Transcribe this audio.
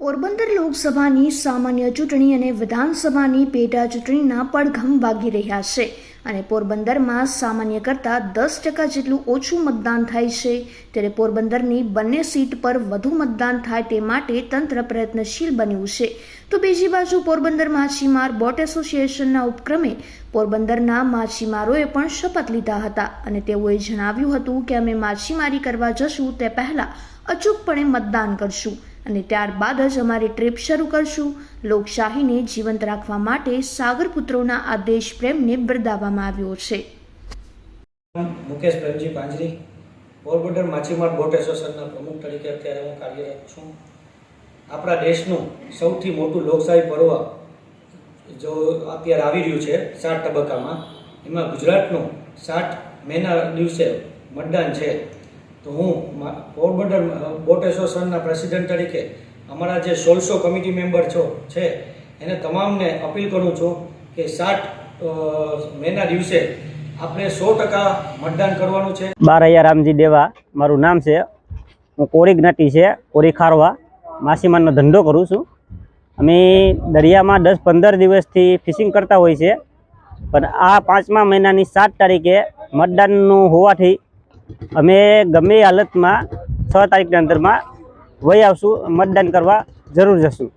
પોરબંદર લોકસભાની સામાન્ય ચૂંટણી અને વિધાનસભાની પેટા ચૂંટણીના પડઘમ વાગી રહ્યા છે અને પોરબંદરમાં સામાન્ય કરતાં દસ ટકા જેટલું ઓછું મતદાન થાય છે. ત્યારે પોરબંદરની બંને સીટ પર વધુ મતદાન થાય તે માટે તંત્ર પ્રયત્નશીલ બન્યું છે. તો બીજી બાજુ પોરબંદર માછીમાર બોટ એસોસિએશનના ઉપક્રમે પોરબંદરના માછીમારોએ પણ શપથ લીધા હતા અને તેઓએ જણાવ્યું હતું કે અમે માછીમારી કરવા જશું તે પહેલાં અચૂકપણે મતદાન કરશું. અને ત્યારબાદ જ અમારી ટ્રીપ શરૂ કરશું. લોકશાહીને જીવંત રાખવા માટે સાગરપુત્રોના આ દેશ પ્રેમને બિરદાવવામાં આવ્યો છે. મુકેશ પ્રેમજી પાંજરી, પોરબંદર માછીમાર બોટ એસોસિએશનના પ્રમુખ તરીકે અત્યારે હું કાર્યરત છું. આપણા દેશનું સૌથી મોટું લોકશાહી પર્વ જો અત્યારે આવી રહ્યું છે, સાત તબક્કામાં, એમાં ગુજરાતનું સાત મેના દિવસે મતદાન છે. તો હું પોરબંદર બોટ એસોસિએશનના પ્રેસિડેન્ટ તરીકે અમારા જે સોળસો કમિટી મેમ્બર છો, છે, એને તમામને અપીલ કરું છું કે સાત મેના દિવસે આપણે સો ટકા મતદાન કરવાનું છે. બારૈયા રામજી દેવા, મારું નામ છે. હું કોરી જ્ઞાતિ છે, કોરી ખારવા. માછીમારનો ધંધો કરું છું. અમે દરિયામાં દસ પંદર દિવસથી ફિશિંગ કરતા હોય છે. પણ આ પાંચમા મહિનાની સાત તારીખે મતદાનનું હોવાથી અમે ગમે હાલતમાં છ તારીખની અંદરમાં વહી આવશું મતદાન કરવા જરૂર જશું.